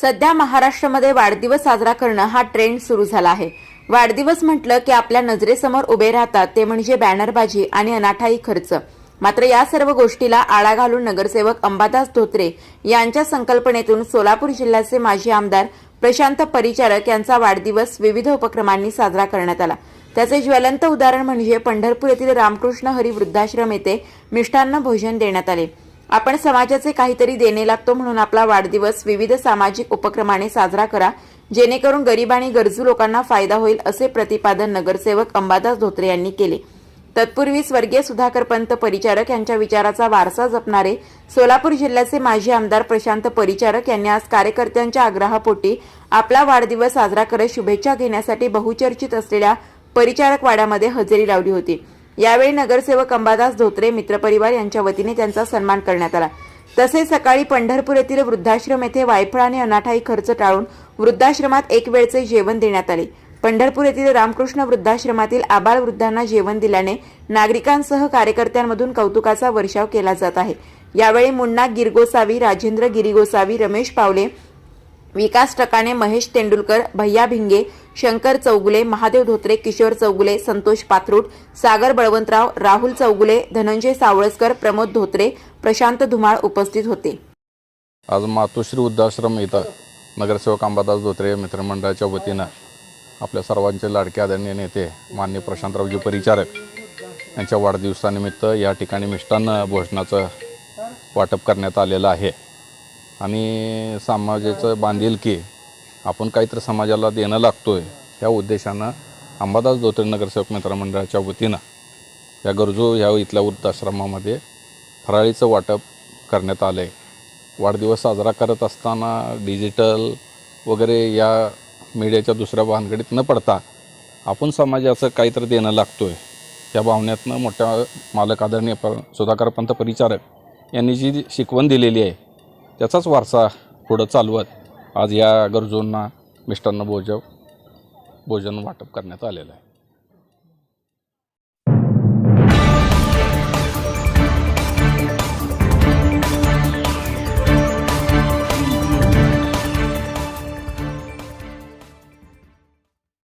सध्या महाराष्ट्रामध्ये वाढदिवस साजरा करणं हा ट्रेंड सुरू झाला आहे. वाढदिवस म्हटलं की आपल्या नजरेसमोर उभे राहतात ते म्हणजे बॅनरबाजी आणि अनाठाई खर्च. मात्र या सर्व गोष्टीला आळा घालून नगरसेवक अंबादास धोत्रे यांच्या संकल्पनेतून सोलापूर जिल्ह्याचे माजी आमदार प्रशांत परिचारक यांचा वाढदिवस विविध उपक्रमांनी साजरा करण्यात आला. त्याचे ज्वलंत उदाहरण म्हणजे पंढरपूर येथील रामकृष्ण हरी वृद्धाश्रम येथे मिष्टान्न भोजन देण्यात आले. आपण समाजाचे काहीतरी देणे लागतो म्हणून आपला वाढदिवस विविध सामाजिक उपक्रमाने साजरा करा. जेणेकरून गरीब आणि गरजू लोकांना फायदा होईल असे प्रतिपादन नगरसेवक अंबादास धोत्रे यांनी केले. तत्पूर्वी स्वर्गीय सुधाकर पंत परिचारक यांच्या विचाराचा वारसा जपणारे सोलापूर जिल्ह्याचे माजी आमदार प्रशांत परिचारक यांनी आज कार्यकर्त्यांच्या आग्रहापोटी आपला वाढदिवस साजरा करत शुभेच्छा घेण्यासाठी बहुचर्चित असलेल्या परिचारक वाड्यामध्ये हजेरी लावली होती. यावेळी नगरसेवक अंबादास धोत्रे मित्रपरिवार यांच्या वतीने त्यांचा सन्मान करण्यात आला. तसेच सकाळी पंढरपूर येथील वृद्धाश्रम येथे वायफळ आणि अनाठाई खर्च टाळून वृद्धाश्रमात एक वेळचे जेवण देण्यात आले. पंढरपूर येथील रामकृष्ण वृद्धाश्रमातील आबाळ वृद्धांना जेवण दिल्याने नागरिकांसह कार्यकर्त्यांमधून कौतुकाचा वर्षाव केला जात आहे. यावेळी मुन्ना गिरगोसावी राजेंद्र गिरिगोसावी रमेश पावले विकास टकाने महेश तेंडुलकर भैया भिंगे शंकर चौगुले महादेव धोत्रे किशोर चौगुले संतोष पाथरूट सागर बळवंतराव राहुल चौगुले धनंजय सावळसकर प्रमोद धोत्रे प्रशांत धुमाळ उपस्थित होते. आज मातोश्री वृद्धाश्रम इथं नगरसेवक अंबादास धोत्रे मित्रमंडळाच्या वतीनं आपल्या सर्वांचे लाडके आदरणीय नेते मान्य प्रशांतरावजी परिचारक यांच्या वाढदिवसानिमित्त या ठिकाणी मिष्टान्न भोजनाचं वाटप करण्यात आलेलं आहे. आणि समाजाचं बांधिलकी आपण काहीतरी समाजाला देणं लागतो आहे ह्या उद्देशानं अंबादास धोत्रे नगरसेवक मित्रमंडळाच्या वतीनं या गरजू ह्या इथल्या वृद्धाश्रमामध्ये फराळीचं वाटप करण्यात आलं आहे वाढदिवस साजरा करत असताना डिजिटल वगैरे या मीडियाच्या दुसऱ्या भानगडीत न पडता आपण समाजाचं काहीतरी देणं लागतो आहे त्या भावनेतनं मोठ्या मालक आदरणीय प सुधाकर पंत परिचारक यांनी जी शिकवण दिलेली आहे त्याचाच वारसा पुढं चालवत आज या गरजूंना मिष्टान्न भोजव भोजन वाटप करण्यात आलेलं आहे.